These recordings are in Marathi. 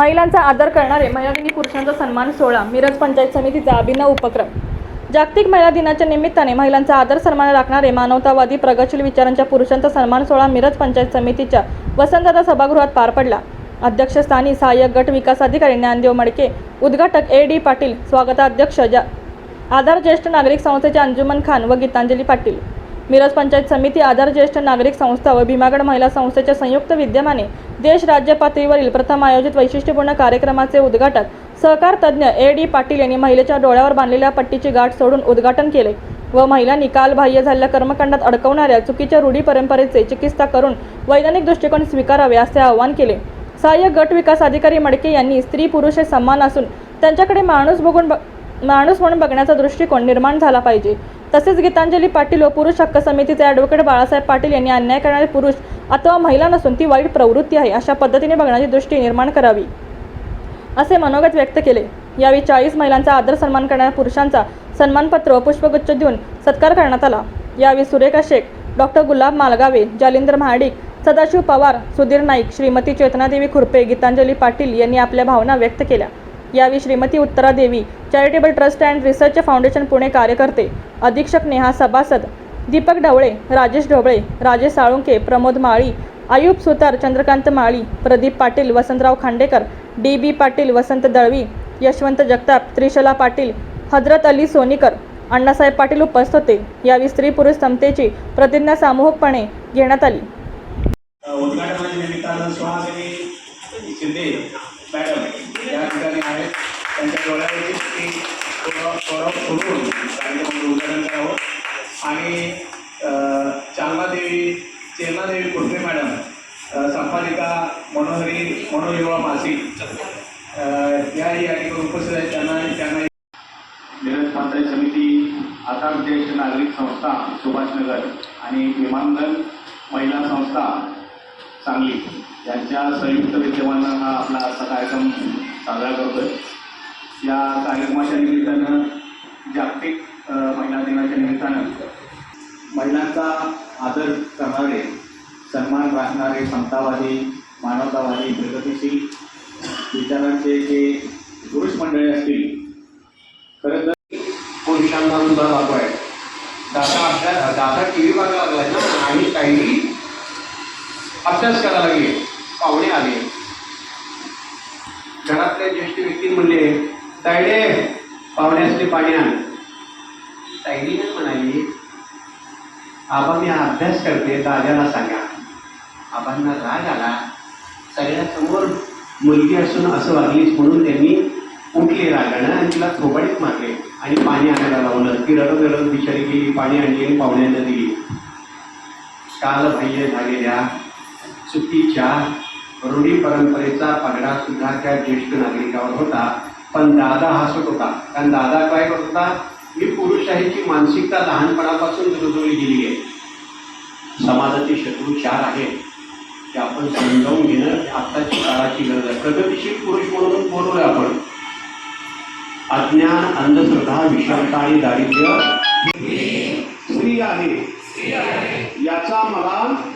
महिलांचा आदर करणारे महिला दिनी पुरुषांचा सन्मान सोहळा मिरज पंचायत समितीचा अभिनव उपक्रम. जागतिक महिला दिनाच्या निमित्ताने महिलांचा आदर सन्मान राखणारे मानवतावादी प्रगतशील विचारांच्या पुरुषांचा सन्मान सोहळा मिरज पंचायत समितीच्या वसंतदादा सभागृहात पार पडला. अध्यक्षस्थानी सहाय्यक गट विकास अधिकारी ज्ञानदेव मडके उद्घाटक ए डी पाटील स्वागताध्यक्ष जा आधार ज्येष्ठ नागरिक संस्थेचे अंजुमन खान व गीतांजली पाटील. मिरज पंचायत समिती आधार ज्येष्ठ नागरिक संस्था व भीमागड महिला संस्थेच्या संयुक्त विद्यमाने देश राज्य पातळीवरील प्रथम आयोजित वैशिष्ट्यपूर्ण कार्यक्रमाचे उद्घाटन सहकार तज्ज्ञ ए डी पाटील यांनी महिलेच्या डोळ्यावर बांधलेल्या पट्टीची गाठ सोडून उद्घाटन केले व महिलांनी कालबाह्य झालेल्या कर्मकांडात अडकवणाऱ्या चुकीच्या रूढी परंपरेचे चिकित्सा करून वैज्ञानिक दृष्टिकोन स्वीकारावे असे आवाहन केले. सहाय्यक गट विकास अधिकारी मडके यांनी स्त्री पुरुष हे समान असून त्यांच्याकडे माणूस बघून माणूस म्हणून बघण्याचा दृष्टिकोन निर्माण झाला पाहिजे. तसेच गीतांजली पाटील व पुरुष हक्क समितीचे ॲडव्होकेट बाळासाहेब पाटील यांनी अन्याय करणारे पुरुष अथवा महिला नसून ती वाईट प्रवृत्ती आहे अशा पद्धतीने बघण्याची दृष्टी निर्माण करावी. असे मनोगत व्यक्त केले. यावेळी चाळीस महिलांचा आदर सन्मान करणाऱ्या पुरुषांचा सन्मानपत्र व पुष्पगुच्छ देऊन सत्कार करण्यात आला. यावेळी सुरेखा शेख डॉक्टर गुलाब मालगावे जालिंदर महाडिक सदाशिव पवार सुधीर नाईक श्रीमती चेतनादेवी खुरपे गीतांजली पाटील यांनी आपल्या भावना व्यक्त केल्या. यावेळी Shrimati Uttara Devi charitable trust and research foundation Pune कार्यकर्ते अधीक्षक नेहा सभासद दीपक ढवळे राजेश ढवळे राजेश साळुंके प्रमोद माळी आयुब सुतार चंद्रकांत माळी प्रदीप पाटील वसंतराव खांडेकर डी बी पाटील वसंत दळवी यशवंत जगताप त्रिशला पाटील हजरत अली सोनीकर अण्णासाहेब पाटील उपस्थित होते. यावेळी स्त्री पुरुष समतेची प्रतिज्ञा सामूहिकपणे घेण्यात आली. मॅडम या ठिकाणी आहेत त्यांच्या डोळ्यावरती ती गौरव सोडून कार्यक्रमाचं उद्घाटन करावं. आणि चालनादेवी चेतनादेवी कुर्मे मॅडम संपादिका मनोहरी मनोयुवा मासिक या ठिकाणी उपस्थित आहेत. त्यांना त्यांना निरज पंचायत समिती आता ज्येष्ठ नागरिक संस्था सुभाषनगर आणि विमानगण महिला संस्था सांगली यांच्या संयुक्त विद्यमानं हा आपला असा कार्यक्रम साजरा करतोय. या कार्यक्रमाच्या निमित्तानं जागतिक महिला दिनाच्या निमित्तानं महिलांचा आदर करणारे सन्मान राखणारे समतावादी मानवतावादी प्रगतीशील विचारांचे जे पुरुष मंडळी असतील खरं तर हो, पुरुषांना सुद्धा लागू आहे दादा आपल्या दादा टी व्ही बघायला लागलाय ना आणि काही अभ्यास करायला लागले. पाहुणे आले. घरातल्या ज्येष्ठ व्यक्ती म्हणले तायडे पाहुण्यासले पाणी आण. तायडीने म्हणाली आबा मी अभ्यास करते दादाला सांगा. आबांना राग आला. सगळ्यासमोर मुलगी असून असं वागलीच म्हणून त्यांनी उठले रागानं आणि तिला थोबाडीत मारले आणि पाणी आणायला लावलं. ती रडत रडत बिचारी गेली पाणी आणली आणि पाहुण्यांना दिली. कालबाह्य झालेल्या चुकीच्या रूढी परंपरेचा पगडा सुद्धा त्या ज्येष्ठ नागरिकावर होता. पण दादा हसत होता. कारण दादा काय करत होता? मी पुरुषाहीची मानसिकता लहानपणापासून जुळजुळली गेली आहे समाजाचे शत्रू चार आहेत. ते आपण समजावून घेणं आत्ताची काळाची गरज आहे. प्रगतिशील पुरुष म्हणून बोलवलं आपण. अज्ञान अंधश्रद्धा विषमता आणि दारिद्र्य स्त्री आहे. याचा मला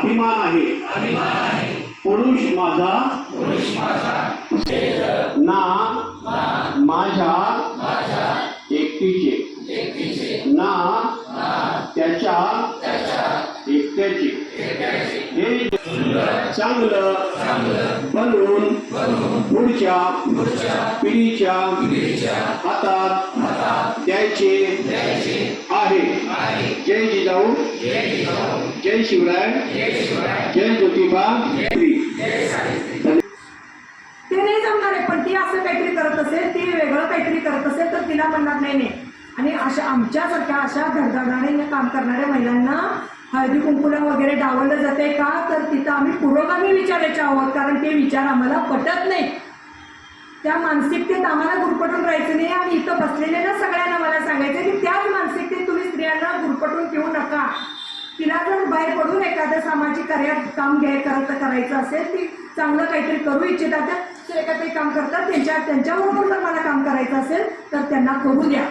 अभिमान आहे. पुरुष माझा ना माझ्या एकटीचे. ना त्याच्या एकट्याचे. हे चांगलं. बनवून पुढच्या पिढीच्या हातात द्यायचे आहे. जय जिजाऊ. जय शिवराय. जय ज्योतिबा. ते नाही जमणार आहे पण ती असं काहीतरी करत असेल ती वेगळं काहीतरी करत असेल तर तिला म्हणणार नाही नाही. आणि अशा आमच्यासारख्या अशा धडधडाने काम करणाऱ्या महिलांना हळदी कुंकुला वगैरे डावलं जाते का? तर तिथं आम्ही पुरोगामी विचारायचे आहोत कारण ते विचार आम्हाला पटत नाही. त्या मानसिकतेत आम्हाला गुरपटून राहायचं नाही आणि इथं बसलेल्या ना सगळ्यांना मला सांगायचं की त्याच मानसिकतेत तुम्ही स्त्रियांना गुरपटून घेऊ नका. तिला जर बाहेर पडून एखादं सामाजिक कार्यात काम घ्याय करत करायचं असेल ती चांगलं काहीतरी करू इच्छितात तर एखादं काम करतात त्यांच्या त्यांच्याबरोबर जर मला काम करायचं असेल तर त्यांना करू द्या.